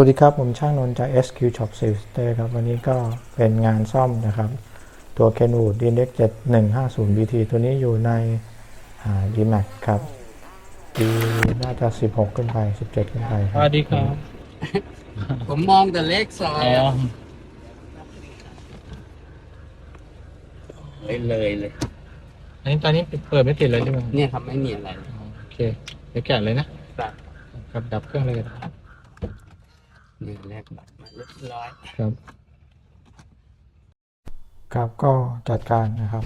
วัสดีครับ ผมช่างนนท์จาก SQ Shop Sales Day ครับ วันนี้ก็เป็นงานซ่อมนะครับ ตัว Kenwood Index 7150 BT ตัวนี้อยู่ในอ่า DMAX ครับปีน่าจะ 16 ขึ้นไป 17 ขึ้นไปคสรับวัสดีครับ ผมมองแต่เลขซอยอ๋ออะไปเลยเลยอันนี้ตอนนี้เปิดไม่ติดเลยใช่ไหมเนี่ยครับ ไม่มีอะไรอ๋อโอเค เดี๋ยวแกะเลยนะ ครับครับดับเครื่องเลยก็ได้ เนี่ยแลกบัตรมาเรียบร้อยครับครับก็จัดการนะครับ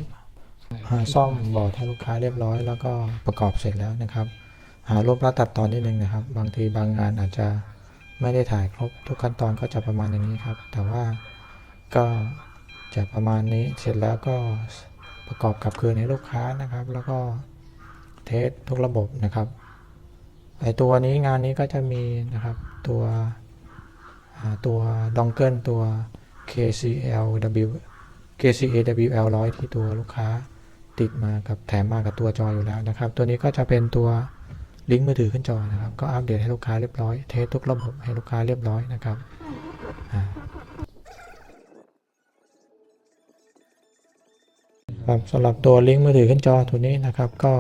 หาซ่อมบอร์ดให้ลูกค้าเรียบร้อย แล้วก็ประกอบเสร็จแล้วนะครับ หารวบรัดตัดตอนนิดนึงนะครับ บางทีบางงานอาจจะไม่ได้ถ่ายครบทุกขั้นตอนก็จะประมาณอย่างนี้ครับ แต่ว่าก็จะประมาณนี้เสร็จแล้วก็ประกอบกับคืนให้ลูกค้านะครับ แล้วก็เทสทุกระบบนะครับไอตัวนี้งานนี้ก็จะมีนะครับตัว ตัวดองเกิลตัว KCLW KCAWL 100 ที่ตัวลูกค้าติดมากับแถมมากับตัวจออยู่แล้วนะครับ ตัวนี้ก็จะเป็นตัวลิงก์มือถือขึ้นจอนะครับ ก็อัปเดตให้ลูกค้าเรียบร้อย เทสทุกระบบให้ลูกค้าเรียบร้อยนะครับครับสำหรับตัวลิงก์มือถือขึ้นจอตัวนี้นะครับ ก็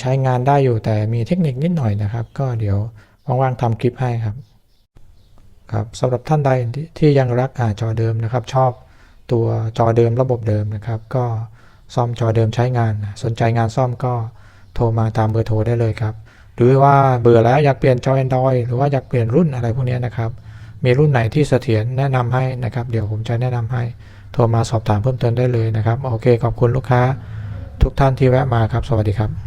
ใช้งานได้อยู่แต่มีเทคนิคนิดหน่อยนะครับ ก็เดี๋ยวว่างๆทำคลิปให้ครับ ครับสำหรับท่านใดที่ยังรักอ่าจอเดิมนะครับ ชอบตัวจอเดิมระบบเดิมนะครับ ก็ซ่อมจอเดิมใช้งาน สนใจงานซ่อมก็โทรมาตามเบอร์โทรได้เลยครับ หรือว่าเบื่อแล้วอยากเปลี่ยนจอ Android หรือว่าอยากเปลี่ยนรุ่นอะไรพวกนี้นะครับ มีรุ่นไหนที่เสถียรแนะนำให้นะครับ เดี๋ยวผมจะแนะนำให้โทรมาสอบถามเพิ่มเติมได้เลยนะครับ โอเค ขอบคุณลูกค้าทุกท่านที่แวะมาครับ สวัสดีครับ